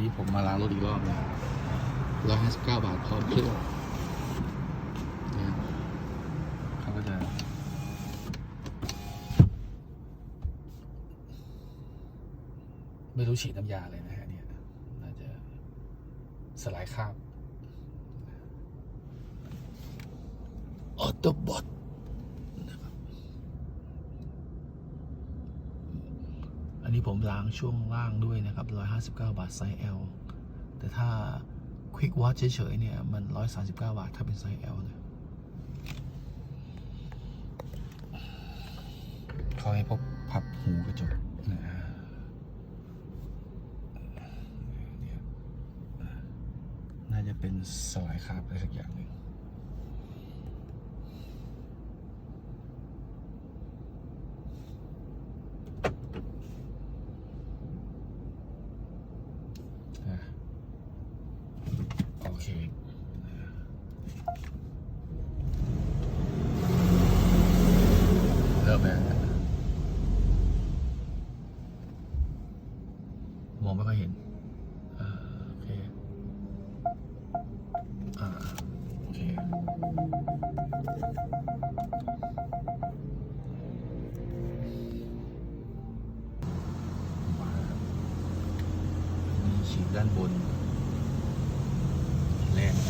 นี่ผมมาล้างรถอีกรอบนะร้อยห้าสิบเก้าบาทพร้อมเครื่องเนี่ยเขาก็จะไม่รู้ฉีดน้ำยาเลยนะฮะเนี่ยน่าจะสลายคราบออโตบอทนะครับ อั นนี้ผมล้างช่วงล่างด้วยนะครับ 159 บาทไซส์ L แต่ถ้า Quick Wash เฉยๆเนี่ย มัน 139 บาท ถ้าเป็นไซส์ L นะเขาให้พบพับหูกระจกนะเนี่ยน่าจะเป็นสลายคราบอะไรสักอย่างหนึ่ง อะโอเคเริ่มแล้วนะ มองไม่ค่อยเห็นโอเคอ่าโอเคมาแล้วมีฉีดด้านบนแรงน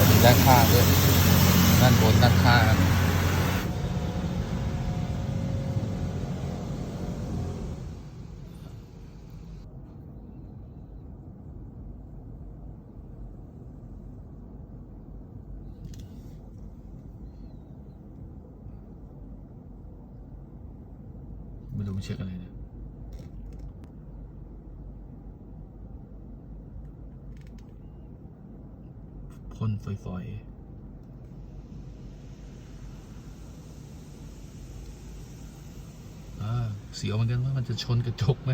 ะมีด้านข้างด้วย ด้านบนไม่รู้เช็คอะไรเนี่ยพ่นฝอยๆอ่าเสียวเหมือนกันว่ามันจะชนกระจกไหม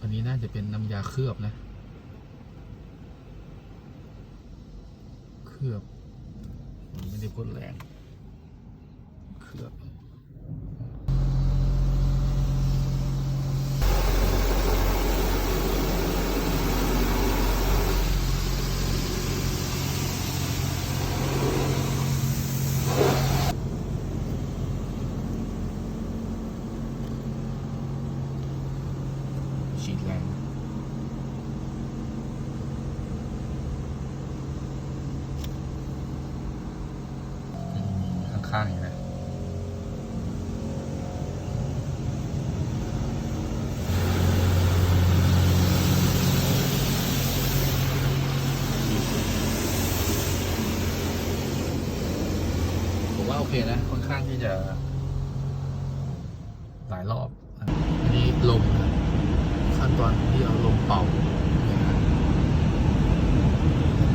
อันนี้น่าจะเป็นน้ำยาเคลือบนะ เคลือบมันไม่ได้พ่นแรง เคลือบ ฉีดแรงข้างๆอย่างนี้นะผมว่าโอเคนะ ค่อนข้างที่จะหลายรอบอันนี้ลมนะ ขั้นตอนที่เราลมเป่า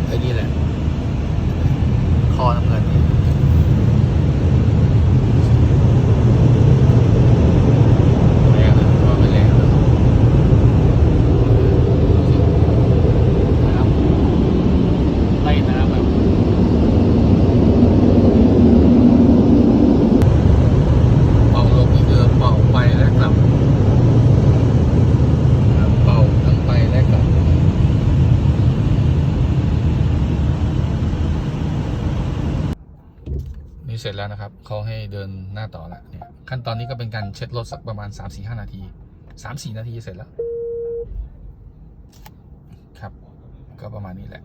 ไอ้นี่แหละ คอน้ำเงินนี่แรงนะว่าไม่แรงนะน้ำไล่น้ำแบบ เป่าลมอีกเดิมเป่าไปและกลับนะครับเป่าทั้งไปและกลับ นี้เสร็จแล้วนะครับเขาให้เดินหน้าต่อละเนี่ยขั้นตอนนี้ก็เป็นการเช็ดรถสักประมาณ 3-4-5 นาที 3-4 นาทีเสร็จแล้ว ครับ ก็ประมาณนี้แหละ